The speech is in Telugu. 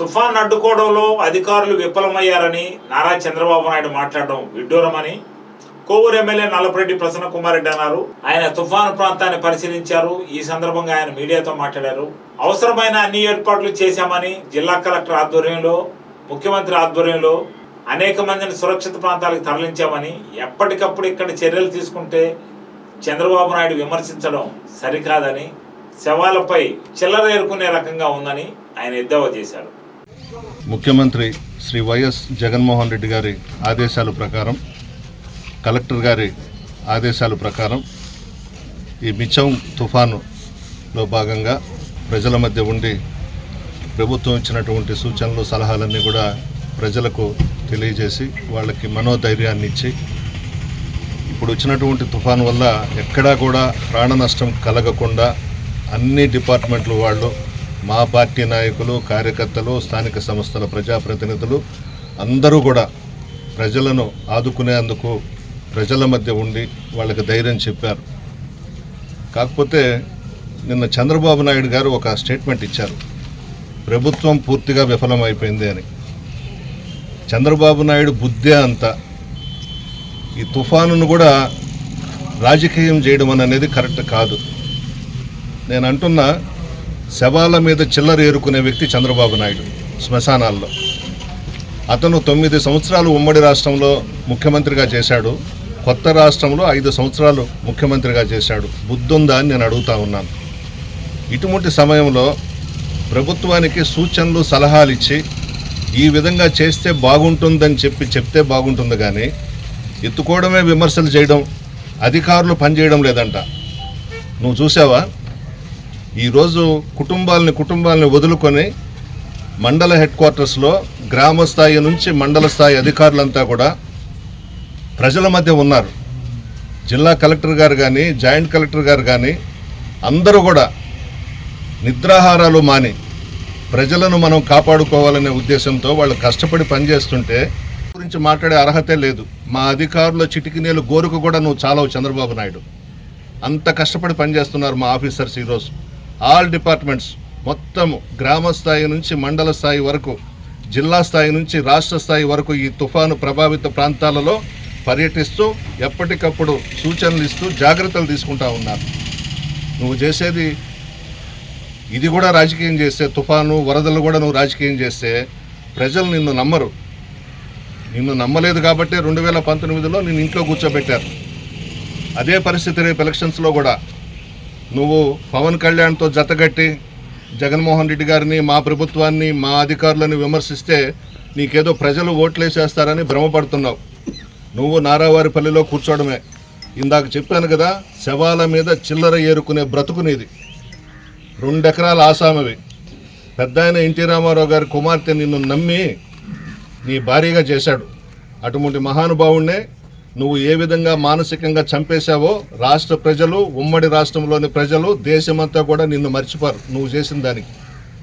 తుఫాన్ అడ్డుకోవడంలో అధికారులు విఫలమయ్యారని నారా చంద్రబాబు నాయుడు మాట్లాడడం విడ్డూరమని కోవూరు ఎమ్మెల్యే నల్లపరెడ్డి ప్రసన్న కుమార్ రెడ్డి అన్నారు. ఆయన తుఫాను ప్రాంతాన్ని పరిశీలించారు. ఈ సందర్భంగా ఆయన మీడియాతో మాట్లాడారు. అవసరమైన అన్ని ఏర్పాట్లు చేశామని జిల్లా కలెక్టర్ ఆధ్వర్యంలో ముఖ్యమంత్రి ఆధ్వర్యంలో అనేక మందిని సురక్షిత ప్రాంతాలకు తరలించామని ఎప్పటికప్పుడు ఇక్కడ చర్యలు తీసుకుంటే చంద్రబాబు నాయుడు విమర్శించడం సరికాదని శవాలపై చిల్లర ఏరుకునే రకంగా ఉందని ఆయన ఎద్దేవా చేశారు. ముఖ్యమంత్రి శ్రీ వైఎస్ జగన్మోహన్ రెడ్డి గారి ఆదేశాల ప్రకారం కలెక్టర్ గారి ఆదేశాల ప్రకారం ఈ మిచం తుఫానులో భాగంగా ప్రజల మధ్య ఉండి ప్రభుత్వం ఇచ్చినటువంటి సూచనలు సలహాలన్నీ కూడా ప్రజలకు తెలియజేసి వాళ్ళకి మనోధైర్యాన్ని ఇచ్చి ఇప్పుడు వచ్చినటువంటి తుఫాను వల్ల ఎక్కడా కూడా ప్రాణ నష్టం కలగకుండా అన్ని డిపార్ట్మెంట్లు వాళ్ళు మా పార్టీ నాయకులు కార్యకర్తలు స్థానిక సంస్థల ప్రజాప్రతినిధులు అందరూ కూడా ప్రజలను ఆదుకునేందుకు ప్రజల మధ్య ఉండి వాళ్ళకి ధైర్యం చెప్పారు. కాకపోతే నిన్న చంద్రబాబు నాయుడు గారు ఒక స్టేట్మెంట్ ఇచ్చారు. ప్రభుత్వం పూర్తిగా విఫలమైపోయింది అని. చంద్రబాబు నాయుడు బుద్ధే అంతా. ఈ తుఫానును కూడా రాజకీయం చేయడం అనేది కరెక్ట్ కాదు. నేను అంటున్నా శవాల మీద చిల్లర ఏరుకునే వ్యక్తి చంద్రబాబు నాయుడు శ్మశానాల్లో. అతను తొమ్మిది సంవత్సరాలు ఉమ్మడి రాష్ట్రంలో ముఖ్యమంత్రిగా చేశాడు. కొత్త రాష్ట్రంలో ఐదు సంవత్సరాలు ముఖ్యమంత్రిగా చేశాడు. బుద్ధుందా అని నేను అడుగుతా ఉన్నాను. ఇటువంటి సమయంలో ప్రభుత్వానికి సూచనలు సలహాలు ఇచ్చి ఈ విధంగా చేస్తే బాగుంటుందని చెప్పి చెప్తే బాగుంటుంది కానీ ఎత్తుకోవడమే విమర్శలు చేయడం అధికారులు పనిచేయడం లేదంట. నువ్వు చూసావా? ఈరోజు కుటుంబాలని కుటుంబాలని వదులుకొని మండల హెడ్ క్వార్టర్స్లో గ్రామ స్థాయి నుంచి మండల స్థాయి అధికారులంతా కూడా ప్రజల మధ్య ఉన్నారు. జిల్లా కలెక్టర్ గారు కానీ జాయింట్ కలెక్టర్ గారు కానీ అందరూ కూడా నిద్రాహారాలు మాని ప్రజలను మనం కాపాడుకోవాలనే ఉద్దేశంతో వాళ్ళు కష్టపడి పనిచేస్తుంటే గురించి మాట్లాడే అర్హతే లేదు. మా అధికారుల చిటికినేలు గోరుకు కూడా నువ్వు చాలావు చంద్రబాబు నాయుడు. అంత కష్టపడి పనిచేస్తున్నారు మా ఆఫీసర్స్ ఈరోజు ఆల్ డిపార్ట్మెంట్స్ మొత్తము గ్రామ స్థాయి నుంచి మండల స్థాయి వరకు జిల్లా స్థాయి నుంచి రాష్ట్ర స్థాయి వరకు ఈ తుఫాను ప్రభావిత ప్రాంతాలలో పర్యటిస్తూ ఎప్పటికప్పుడు సూచనలు ఇస్తూ జాగ్రత్తలు తీసుకుంటా ఉన్నారు. నువ్వు చేసేది ఇది కూడా రాజకీయం చేస్తే తుఫాను వరదలు కూడా నువ్వు రాజకీయం చేస్తే ప్రజలు నిన్ను నమ్మరు. నిన్ను నమ్మలేదు కాబట్టి రెండు వేల పంతొమ్మిదిలో నిన్ను ఇంట్లో కూర్చోబెట్టారు. అదే పరిస్థితి రేపు ఎలక్షన్స్లో కూడా. నువ్వు పవన్ కళ్యాణ్తో జతగట్టి జగన్మోహన్ రెడ్డి గారిని మా ప్రభుత్వాన్ని మా అధికారులను విమర్శిస్తే నీకేదో ప్రజలు ఓట్లేసేస్తారని భ్రమపడుతున్నావు. నువ్వు నారావారిపల్లిలో కూర్చోవడమే. ఇందాక చెప్పాను కదా శవాల మీద చిల్లర ఏరుకునే బ్రతుకునేది రెండెకరాల ఆసామవి. పెద్ద ఆయన ఎన్టీ రామారావు గారి కుమార్తె నిన్ను నమ్మి నీ భారీగా చేశాడు. అటువంటి మహానుభావుణ్ణే నువ్వు ఏ విధంగా మానసికంగా చంపేశావో రాష్ట్ర ప్రజలు ఉమ్మడి రాష్ట్రంలోని ప్రజలు దేశమంతా కూడా నిన్ను మర్చిపోరు. నువ్వు చేసిన దానికి.